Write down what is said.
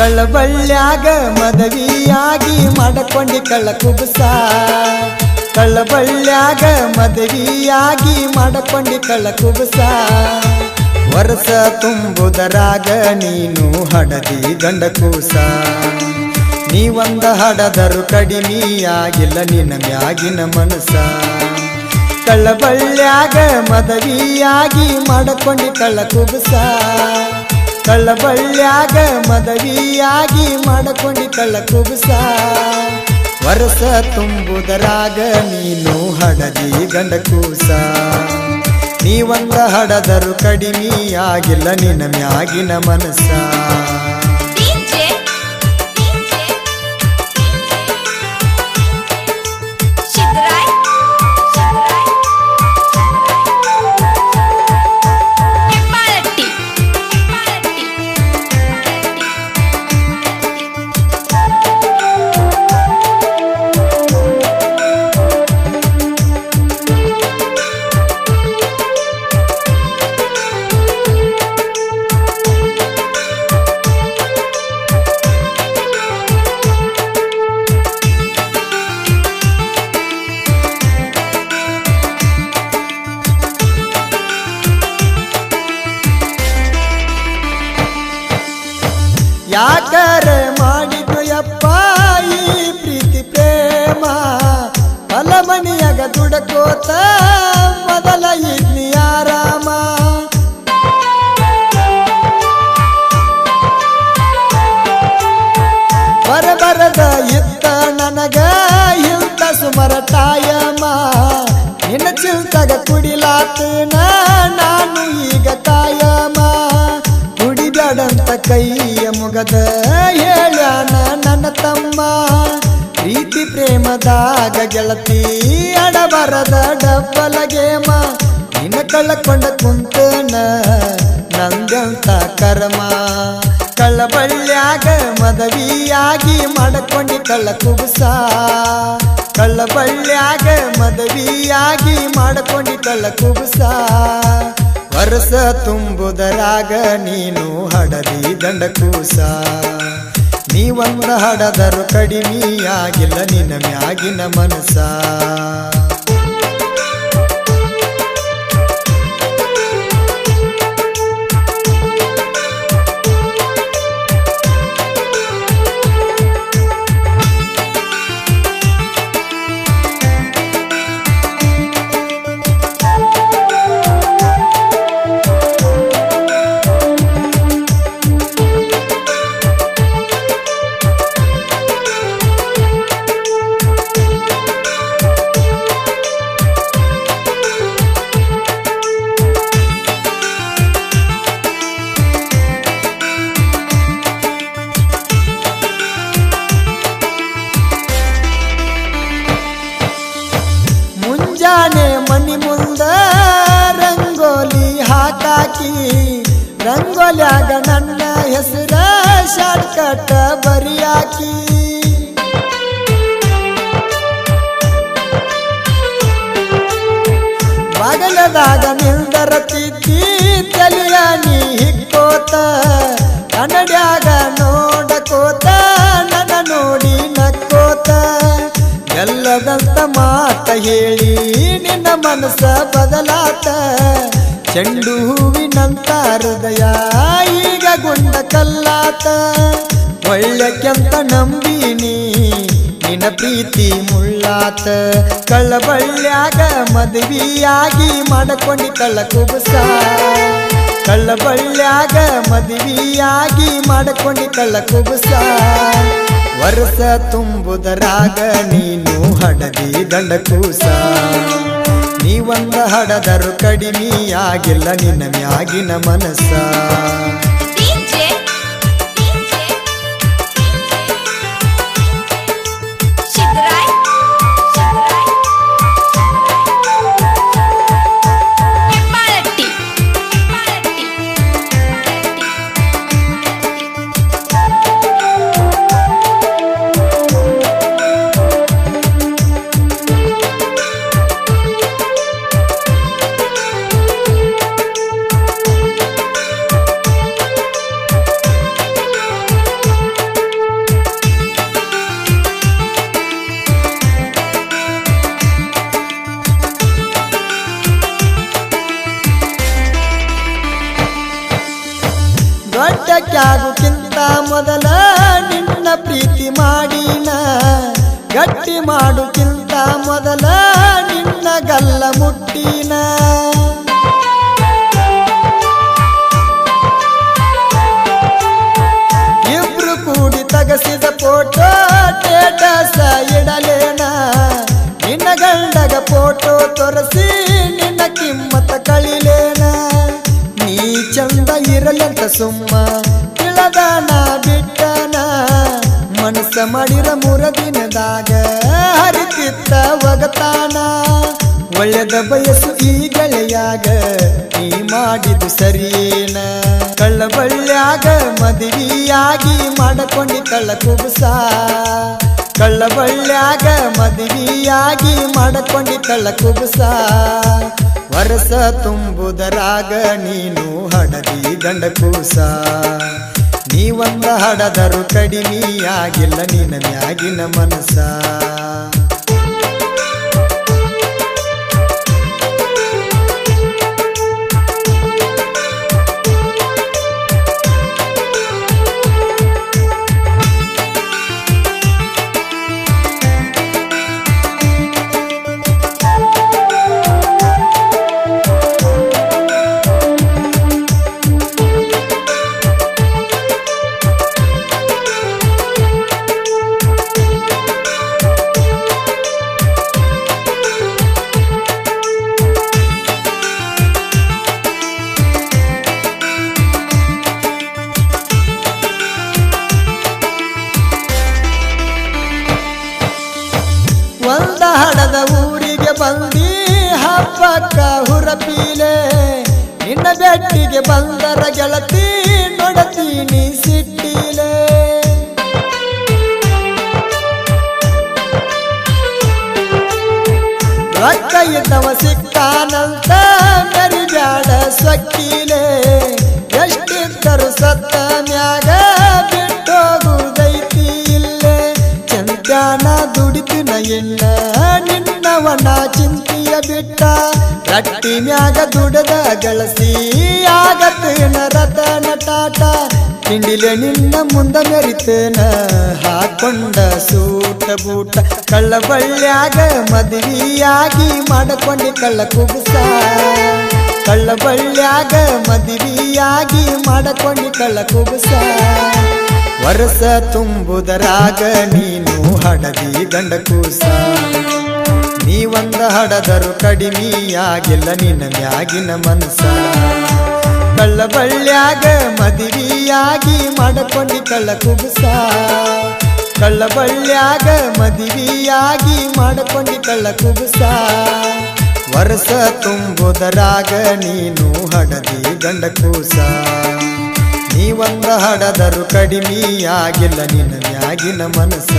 ಕಳ್ಳಬಳ್ಳ್ಯಾಗ ಮದವಿಯಾಗಿ ಮಾಡಕೊಂಡಿ ಕಳ್ಳ ಕುಬಸ. ಕಳ್ಳಬಳ್ಳ್ಯಾಗ ಮದವಿಯಾಗಿ ಮಾಡಕೊಂಡಿ ಕಳ್ಳ ಕುಬಸ. ವರ್ಷ ತುಂಬುದರಾಗ ನೀನು ಹಡದಿ ಗಂಡ ಕೂಸ ನೀವಂದ ಹಡದರು ಕಡಿಮೆಯಾಗಿಲ್ಲ ನಿನ್ನ ಮ್ಯಾಗಿನ ಮನಸ. ಕಳ್ಳಬಳ್ಳ್ಯಾಗ ಮದವಿಯಾಗಿ ಮಾಡಕೊಂಡಿ ಕಳ್ಳ ಕುಬಸ. ಕಳ್ಳಬಳ್ಳ್ಯಾಗ ಮದವಿಯಾಗಿ ಮಾಡಕೊಂಡಿ ಕಳ್ಳ ಕುಬಸ. ವರಸ ತುಂಬುದರಾಗ ನೀನು ಹಡದಿ ಗಂಡ ಕೂಸ. ನೀವಂದ ಹಡದರು ಕಡಿಮೆಯಾಗಿಲ್ಲ ನಿನ್ನ ಮ್ಯಾಗಿನ ಮನಸ ಈ ಪ್ರೀತಿ ಪ್ರೇಮ ಹೊಲಮನಿಯಾಗ ದುಡಕೋತ, ಮೊದಲ ಇದ್ನಿ ಆರಾಮ ಬರಬರದ ಇತ್ತ ನನಗ ಇಂತ ಸುಮರ ತಾಯಮ್ಮ. ನಿನ್ನ ಚಿಲ್ತಗ ಕುಡಿಲಾತನ, ನಾನು ಈಗ ಕಾಯಮ ಕುಡಿಬೇಡಂತ ಕೈಯ ಮುಗದ ಪ್ರೇಮದಾಗ ಗೆಳತಿ ಅಡಬರದ ಡಬ್ಬಲ ಗೇಮ. ನಿನ್ನ ಕಳ್ಳಕೊಂಡ ಕುಂತನ, ನಂದಂತ ಕರ್ಮ. ಕಳ್ಳಬಳ್ಳ್ಯಾಗ ಮದವಿಯಾಗಿ ಮಾಡಕೊಂಡಿ ಕಳ್ಳ ಕುಬಸ. ಕಳ್ಳಬಳ್ಳ್ಯಾಗ ಮದವಿಯಾಗಿ ಮಾಡಕೊಂಡಿ ಕಳ್ಳ ಕುಬಸ. ವರ್ಷ ತುಂಬುದರಾಗ ನೀನು ಹಡದಿ ದಂಡ ಕೂಸ. ನೀವಂದ ಹಡದರು ಕಡಿಮೆಯಾಗಿಲ್ಲ ನಿನ್ನ ಮ್ಯಾಗಿನ ಮನಸ ಹಾಕಾಕಿ ರಂಗೋಲ್ಯಾಗ ನನ್ನ ಹೆಸರ ಶಾರ್ಟ್ಕಟ್ ಬರಿಯಾಕಿ ಬಗಲದಾಗ ನಿಲ್ದರ ತಿದ್ದಿ ತಲಿಯ ನೀ ಹಿಕ್ಕೋತ, ಕನ್ನಡ್ಯಾಗ ನೋಡಕೋತ, ನನ್ನ ನೋಡಿ ನಕ್ಕೋತ. ಎಲ್ಲದಂತ ಮಾತ ಹೇಳಿ ನಿನ್ನ ಮನಸ್ಸ ಬದಲಾತ ಚೆಂಡು ಹೂವಿನಂತ ಹೃದಯ, ಈಗ ಗುಂಡ ಕಲ್ಲಾತ. ಒಳ್ಳೆಕ್ಕೆಂತ ನಂಬಿನಿ, ನಿನ್ನ ಪ್ರೀತಿ ಮುಳ್ಳಾತ. ಕಳ್ಳಬಳ್ಳ್ಯಾಗ ಮದುವೆಯಾಗಿ ಮಾಡಕೊಂಡಿ ಕಳ್ಳ ಕುಬಸ. ಕಳ್ಳಬಳ್ಳ್ಯಾಗ ಮದುವೆಯಾಗಿ ಮಾಡಕೊಂಡಿ ಕಳ್ಳ ಕುಬಸ. ವರ್ಷ ತುಂಬುದರಾಗ ನೀನು, ಹಡದಿ ದಂಡ ಕೂಸ. ನೀವಂದ ಹಡದರು ಕಡಿಮೆಯಾಗಿಲ್ಲ ನಿನ್ನ ಮ್ಯಾಗಿನ ಮನಸ್ಸ. ಭೇಟಿಯಾಗುಕ್ಕಿಂತ ಮೊದಲ ನಿನ್ನ ಪ್ರೀತಿ ಮಾಡಿನ. ಗಟ್ಟಿ ಮಾಡುಕ್ಕಿಂತ ಮೊದಲ ನಿನ್ನ ಗಲ್ಲ ಮುಟ್ಟಿನ. ಸುಮ್ಮ ತಿಳದಾನ ಬಿಟ್ಟನ, ಮನಸ್ಸ ಮಾಡಿರ ಮೂರ ದಿನದಾಗ ಹರಿತಿತ್ತ ಒಗತಾನ. ಒಳ್ಳೆದ ಬಯಸು ಈ ಗೆಳೆಯಾಗ, ನೀ ಮಾಡಿದು ಸರಿಯೇನ? ಕಳ್ಳ ಬಳ್ಳ್ಯಾಗ ಮದುವೆಯಾಗಿ ಮಾಡಕೊಂಡಿ ಕಳ್ಳ ಕುಬಸ ಕಳ್ಳ ಬಳ್ಳ್ಯಾಗ ಮದುವೆಯಾಗಿ ಮಾಡಕೊಂಡಿ ಕಳ್ಳ ಕುಬಸ ವರಸ ತುಂಬುದರಾಗ ನೀನು ಹಡದಿ ದಂಡ ಕೂಸ. ನೀವಂದ ಹಡದರು ಕಡಿಮೆಯಾಗಿಲ್ಲ ನಿನ್ನ ಮ್ಯಾಗಿನ ಮನಸ ನಿನ್ನ ಬೆಟ್ಟಿಗೆ ಬಂದರ ಗೆಳತಿ ನೋಡತೀನಿ ಸಿಟ್ಟಿಲೆ. ರೊಕ್ಕ ಇದ್ದವ ಸಿಕ್ಕಾನಂತ ಮೆರಿಬ್ಯಾಡ ಸೊಕ್ಕಿಲೆ. ಎಷ್ಟಿದ್ದರು ಸತ್ತ ಮ್ಯಾಗ ಬಿಟ್ಟೋಗುದೈತಿ ಇಲ್ಲೇ. ಚಂದ್ಯಾನ ದುಡಿತಿನ ಎಣ್ಣ ನಿನ್ನವನ ಚಿಂತೆಯ ಬಿಟ್ಟ. ರಟ್ಟಿ ಮ್ಯಾಗ ದುಡದ ಗಳಸಿ ಆಗತ್ತೇನ ರತನ ಟಾಟ ತಿಂಡಿಲೆ ನಿನ್ನ ಮುಂದ ಮೆರಿತೇನ, ಹಾಕೊಂಡ ಸೂಟ ಬೂಟ. ಕಳ್ಳ ಬಳ್ಳ್ಯಾಗ ಮದುವೆಯಾಗಿ ಮಾಡಕೊಂಡಿ ಕಳ್ಳ ಕುಗುಸ ಕಳ್ಳ ಬಳ್ಳ್ಯಾಗ ಮದುವೆಯಾಗಿ ಮಾಡಕೊಂಡಿ ಕಳ್ಳ ಕುಗುಸ ವರಸ ತುಂಬುದರಾಗ ನೀನು ಹಡದಿ ಗಂಡ ಕೂಸ. ನೀವಂದ ಹಡದರು ಕಡಿಮೆಯಾಗಿಲ್ಲ ನಿನ್ನ ಮ್ಯಾಗಿನ ಮನಸ ಕಳ್ಳ ಬಳ್ಳ್ಯಾಗ ಮದುವೆಯಾಗಿ ಮಾಡಕೊಂಡಿ ಕಳ್ಳ ಕುಗುಸ ಕಳ್ಳ ಬಳ್ಳ್ಯಾಗ ಮದುವೆಯಾಗಿ ಮಾಡಕೊಂಡಿ ಕಳ್ಳ ಕುಗುಸ ವರ್ಷ ತುಂಬುದರಾಗ ನೀನು ಹಡದಿ ಗಂಡ ಕೂಸ ನೀವಂದ ಹಡದರು ಕಡಿಮೆಯಾಗಿಲ್ಲ ನಿನ್ನ ಮ್ಯಾಗಿನ ಮನಸ